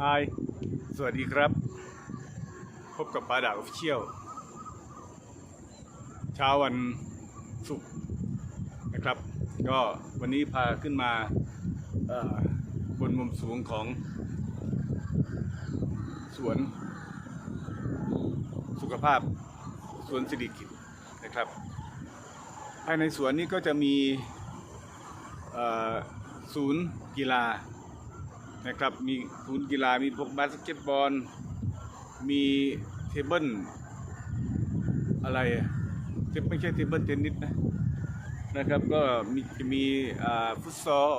ฮายสวัสดีครับ พบกับปาดาออฟเชียลเช้าวันศุกร์นะครับ ก็วันนี้พาขึ้นมาบนมุมสูงของสวนสุขภาพสวนสิริกิตนะครับ ภายในสวนนี้ก็จะมีศูนย์กีฬา นะครับ มีศูนย์กีฬามีพวกบาสเกตบอล มีเทเบิลอะไรอะไม่ใช่เทเบิลเทนนิสนะนะครับ ก็มีมีฟุตซอล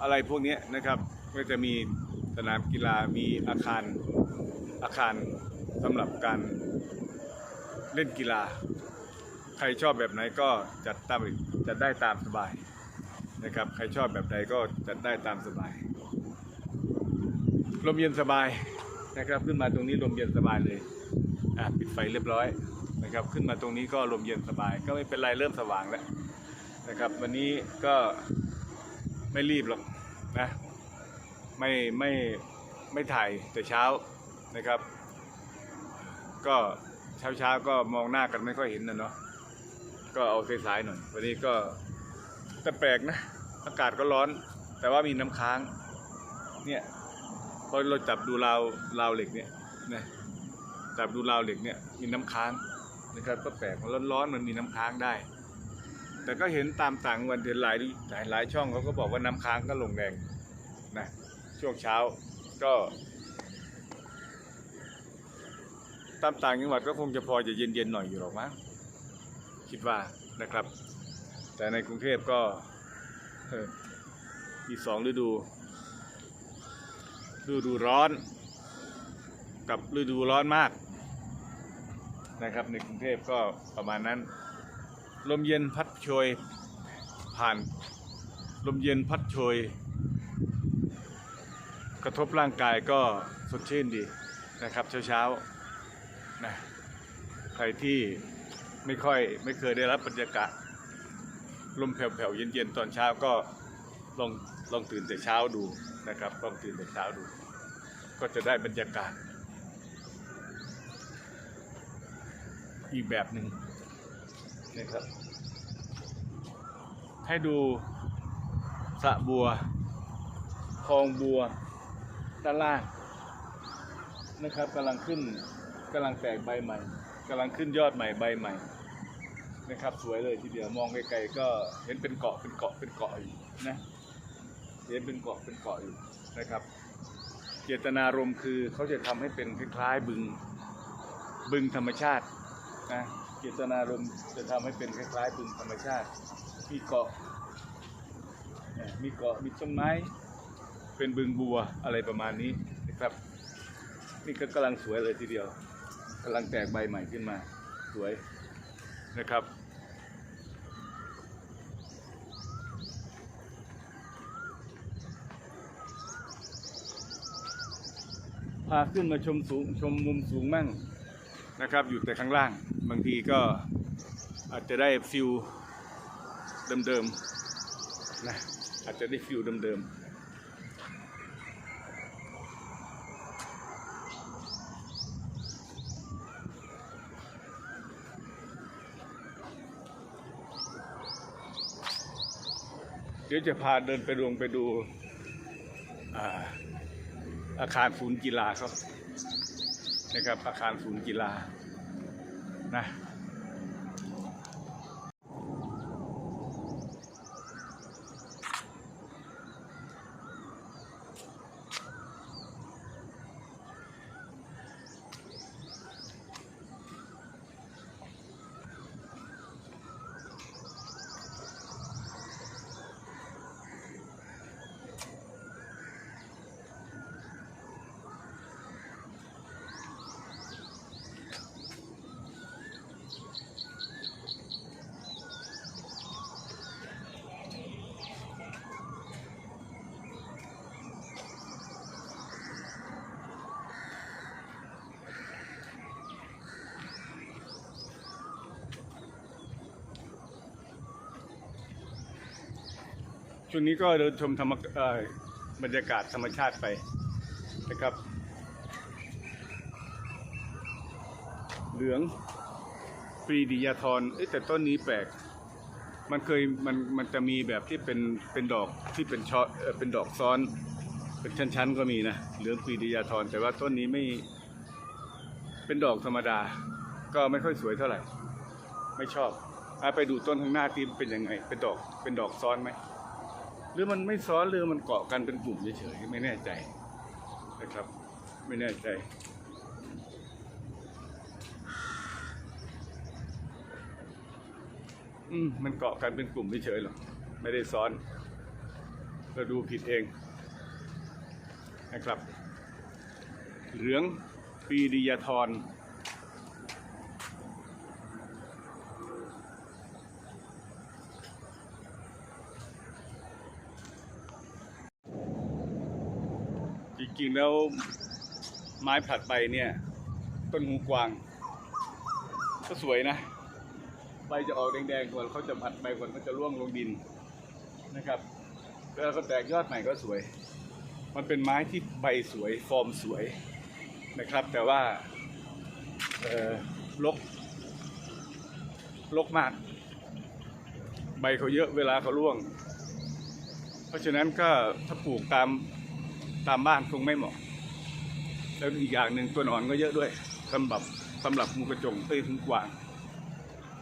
อะไรพวกนี้นะครับ ก็จะมีสนามกีฬามีอาคารอาคารสำหรับการเล่นกีฬา ใครชอบแบบไหนก็จัดตามจัดได้ตามสบายนะครับ ใครชอบแบบใดก็จัดได้ตามสบาย ลมเย็นสบายนะครับ ขึ้นมาตรงนี้ลมเย็นสบายเลยอะปิดไฟเรียบร้อยนะครับ ขึ้นมาตรงนี้ก็ลมเย็นสบาย ก็ไม่เป็นไรเริ่มสว่างแล้วนะครับ วันนี้ก็ไม่รีบหรอกนะไม่ไม่ไม่ถ่ายแต่เช้านะครับ ก็เช้าเช้าก็มองหน้ากันไม่ค่อยเห็นนะเนาะก็เอาสายๆหน่อยวันนี้ก็แต่แปลกนะ อากาศก็ร้อน แต่ว่ามีน้ำค้างเนี่ย พอเราจับดูราวราวเหล็กเนี่ยนะจับดูราวเหล็กเนี่ยมีน้ำค้างนะครับก็แปลกมันร้อนๆมันมีน้ำค้างได้ แต่ก็เห็นตามต่างจังหวันเห็นหลายหลายหลายช่องเขาก็บอกว่าน้ำค้างก็ลงแรงนะช่วงเช้าก็ตามต่างจังหวัดก็คงจะพอจะเย็นๆหน่อยอยู่หรอกมั้งคิดว่านะครับ แต่ในกรุงเทพก็ออมีสองฤดู ฤดูร้อน กับฤดูร้อนมากนะครับ ในกรุงเทพก็ประมาณนั้น ลมเย็นพัดโชยผ่าน ลมเย็นพัดโชย กระทบร่างกายก็สดชื่นดีนะครับ เช้าๆนะใครที่ไม่ค่อยไม่เคยได้รับบรรยากาศลมแผ่วๆเย็นๆตอนเช้าก็ ลองลองตื่นแต่เช้าดูนะครับลองตื่นแต่เช้าดู ก็จะได้บรรยากาศ อีกแบบหนึ่งนะครับ ให้ดูสระบัวคลองบัวด้านล่างนะครับกำลังขึ้นกำลังแตกใบใหม่กำลังขึ้นยอดใหม่ใบใหม่นะครับสวยเลยทีเดียวมองไกลๆก็เห็นเป็นเกาะเป็นเกาะเป็นเกาะอยู่นะ เห็นเป็นเกาะเป็นเกาะอยู่นะครับ เจตนารมณ์คือเขาจะทำให้เป็นคล้ายๆบึงบึงธรรมชาตินะเจตนารมณ์จะทำให้เป็นคล้ายๆบึงธรรมชาติ มีเกาะนี่มีเกาะมีต้นไม้เป็นบึงบัวอะไรประมาณนี้นะครับนี่ก็กำลังสวยเลยทีเดียวกำลังแตกใบใหม่ขึ้นมาสวยนะครับ พาขึ้นมาชมสูงชมมุมสูงมั่งนะครับ อยู่แต่ข้างล่าง บางทีก็อาจจะได้ฟิลเดิมๆนะอาจจะได้ฟิลเดิมๆเดี๋ยวจะพาเดินไปดวงไปดู อาคารศูนย์กีฬาครับนะครับอาคารศูนย์กีฬานะ ช่วงนี้ก็เดินชมธรรมบรรยากาศธรรมชาติไปนะครับ เหลืองปรีดิยาธรเอ้แต่ต้นนี้แปลก มันเคยมันมันจะมีแบบที่เป็นเป็นดอกที่เป็นช่อเออเป็นดอกซ้อน เป็นชั้นๆก็มีนะ เหลืองปรีดิยาธรแต่ว่าต้นนี้ไม่เป็นดอกธรรมดา ก็ไม่ค่อยสวยเท่าไหร่ ไม่ชอบอไปดูต้นข้างหน้าที่เป็นยังไง เป็นดอกเป็นดอกซ้อนไหม รือมันไม่ซ้อนหรือมันเกาะกันเป็นกลุ่มเฉยๆไม่แน่ใจนะครับ ไม่แน่ใจอืมมันเกาะกันเป็นกลุ่มเฉยๆหรอกไม่ได้ซ้อนเราดูผิดเองนะครับ เหลืองปีดิยาธร จริงๆแล้วไม้ผลัดใบเนี่ย ต้นหูกวาง ก็สวยนะ ใบจะออกแดงๆก่อนเขาจะผัดใบก่อนเขาจะร่วงลงดินนะครับแล้วก็แตกยอดใหม่ก็สวย มันเป็นไม้ที่ใบสวยฟอร์มสวยนะครับ แต่ว่าเออลกลกมาก ใบเขาเยอะเวลาเขาร่วง เพราะฉะนั้นก็ถ้าปลูกตาม ตามบ้านคงไม่เหมาะ แล้วอีกอย่างหนึ่งตัวหนอนก็เยอะด้วยสำหรับสำหรับงูกระจงเอ้ยหูกวาง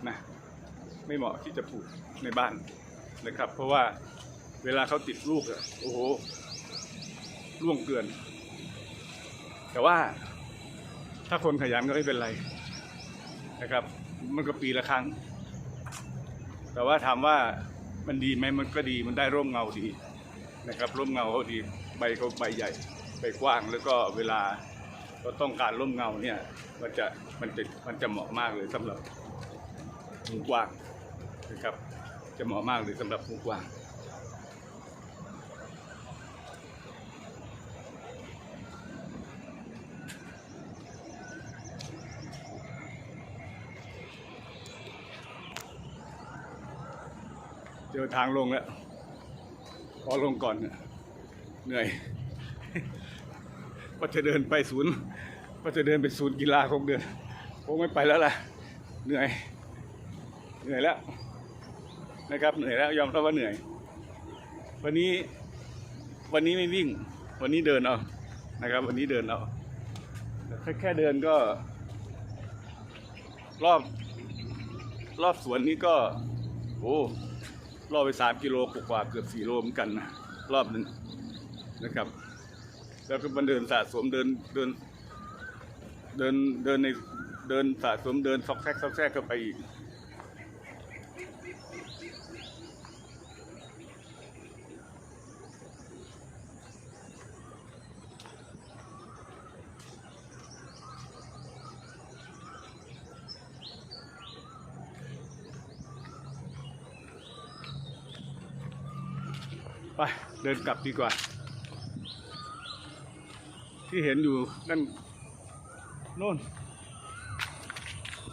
นะไม่เหมาะที่จะปลูกในบ้านนะครับ เพราะว่าเวลาเขาติดลูกอะโอ้โหร่วงเกลือนแต่ว่าถ้าคนขยันก็ไม่เป็นไรนะครับ มันก็ปีละครั้ง แต่ว่าถามว่ามันดีไหมมันก็ดีมันได้ร่มเงาดีนะครับ ร่มเงาเขาดี ใบเขาใบใหญ่ใบกว้างแล้วก็เวลาเราต้องการร่มเงาเนี่ยมันจะมันจะมันจะเหมาะมากเลยสำหรับหูกว้างนะครับ จะเหมาะมากเลยสำหรับหูกว้างเจอทางลงแล้วพอลงก่อนเนี่ย เหนื่อยว่าจะเดินไปศูนย์ว่าจะเดินไปศูนย์กีฬาคงเดินคงไม่ไปแล้วล่ะ เหนื่อย เหนื่อยแล้วนะครับ เหนื่อยแล้วยอมรับว่าเหนื่อย วันนี้ วันนี้ไม่วิ่ง วันนี้เดินเอา นะครับ วันนี้เดินเอาแค่แค่เดินก็ รอบ รอบสวนนี้ก็ โอ้รอบไปสามกิโลกว่าเกือบสี่โลเหมือนกันนะรอบหนึ่ง นะครับ แล้วก็มันเดินสะสมเดินเดิน เดินเดินในเดินสะสมเดินซอกแซกซอกแซกเข้าไปอีกไปเดินกลับดีกว่า ที่เห็นอยู่นั่นโน่น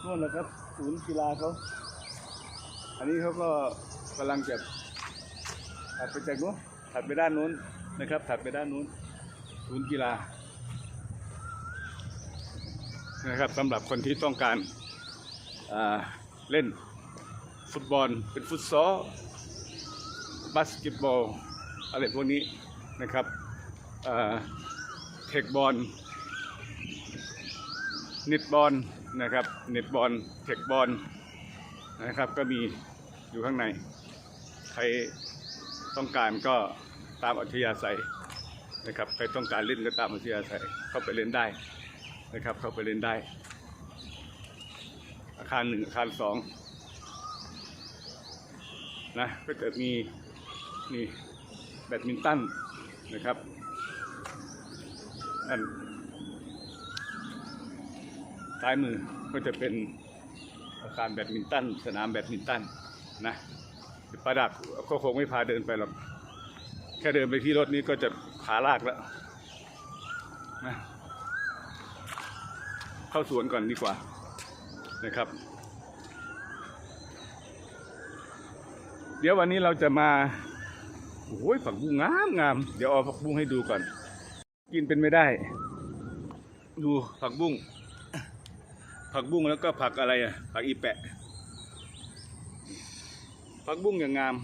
โน่นนะครับศูนย์กีฬาเขา อันนี้เขาก็กำลังจะถัดไปจากนู้นถัดไปด้านนู้นนะครับ ถัดไปด้านนู้นศูนย์กีฬานะครับสำหรับคนที่ต้องการเล่นฟุตบอลเป็นฟุตซอลบาสเกตบอลอะไรพวกนี้นะครับ เทคบอลน็ตบอลนะครับเน็ตบอลเทคบอลนะครับก็มีอยู่ข้างใน ใครต้องการก็ตามอัธยาศัยนะครับใครต้องการเล่นก็ตามอัธยาศัยเข้าไปเล่นได้นะครับ เข้าไปเล่นได้ อาคารหนึ่งอาคารสองนะก็จะมีนี่แบดมินตันนะครับ อันซ้ายมือก็จะเป็นอาคารแบดมินตัน สนามแบดมินตันนะประดักก็คงไม่พาเดินไปหรอก แค่เดินไปที่รถนี้ก็จะขาลากแล้วนะเข้าสวนก่อนดีกว่านะครับ เดี๋ยววันนี้เราจะมาโอ้ยผักบุ้งงามงาม เดี๋ยวเอาผักบุ้งให้ดูก่อน กินเป็นไม่ได้ ดูผักบุ้ง ผักบุ้งแล้วก็ผักอะไรอะ ผักอีแปะ ผักบุ้งอย่างงาม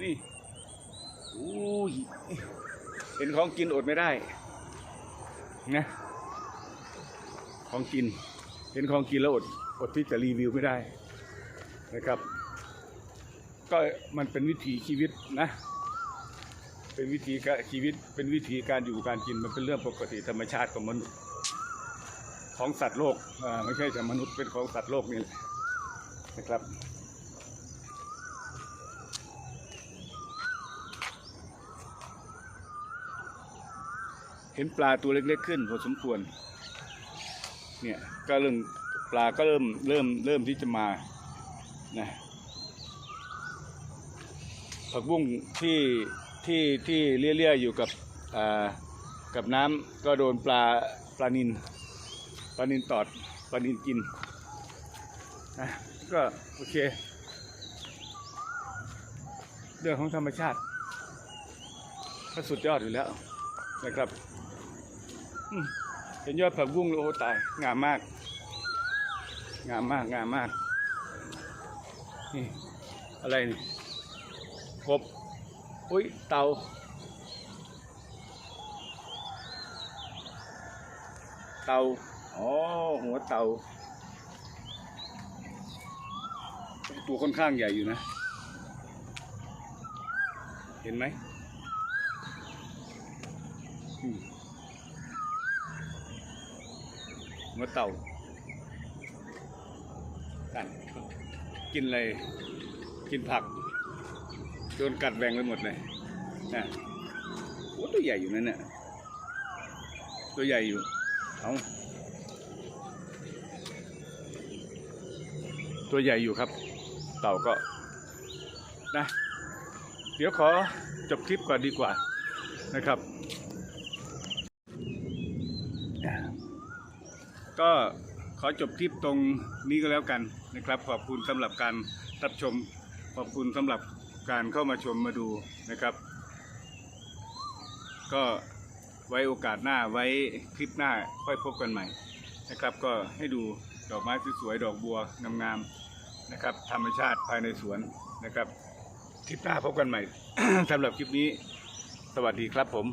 นี่อู้ยเห็นของกินอดไม่ได้นะของกิน เห็นของกินแล้วอดอดที่จะรีวิวไม่ได้นะครับ ก็มันเป็นวิถีชีวิตนะ เป็นวิธีการชีวิตเป็นวิธีการอยู่การกินมันเป็นเรื่องปกติธรรมชาติของมนุษย์ ของสัตว์โลกอ่าไม่ใช่แต่มนุษย์เป็นของสัตว์โลกนี่แหละนะครับเห็นปลาตัวเล็กๆขึ้นพอสมควร เนี่ยก็เริ่มปลาก็เริ่มเริ่มเริ่มที่จะมา นะ ผักบุ้งที่ ที่ที่เลี่ยๆอยู่กับกับน้ำก็โดนปลาปลานินปลานินตอดปลานินกินนะก็โอเค เรื่องของธรรมชาติก็สุดยอดอยู่แล้วนะครับเห็นยอดผักบุ้งแล้วโอ้ตาย งามมาก งามมากงามมากนี่อะไรนี่กบ อุ้ยเต่าเต่าอ๋อหัวเต่าตัวค่อนข้างใหญ่อยู่นะ เห็นไหมหัวเต่ากัดกินอะไร กินผัก โดนกัดแบ่งไปหมดเลยนะโอ้ตัวใหญ่อยู่นั่นเนี่ยตัวใหญ่อยู่ เอาตัวใหญ่อยู่ครับ เต่าก็นะเดี๋ยวขอจบคลิปก่อนดีกว่านะครับ ก็ขอจบคลิปตรงนี้ก็แล้วกันนะครับ ขอบคุณสำหรับการรับชม ขอบคุณสำหรับ การเข้ามาชมมาดูนะครับ ก็ไว้โอกาสหน้าไว้คลิปหน้าค่อยพบกันใหม่นะครับ ก็ให้ดูดอกไม้สวยๆดอกบัวงามๆนะครับ ธรรมชาติภายในสวนนะครับ คลิปหน้าพบกันใหม่ สำหรับคลิปนี้ สวัสดีครับผม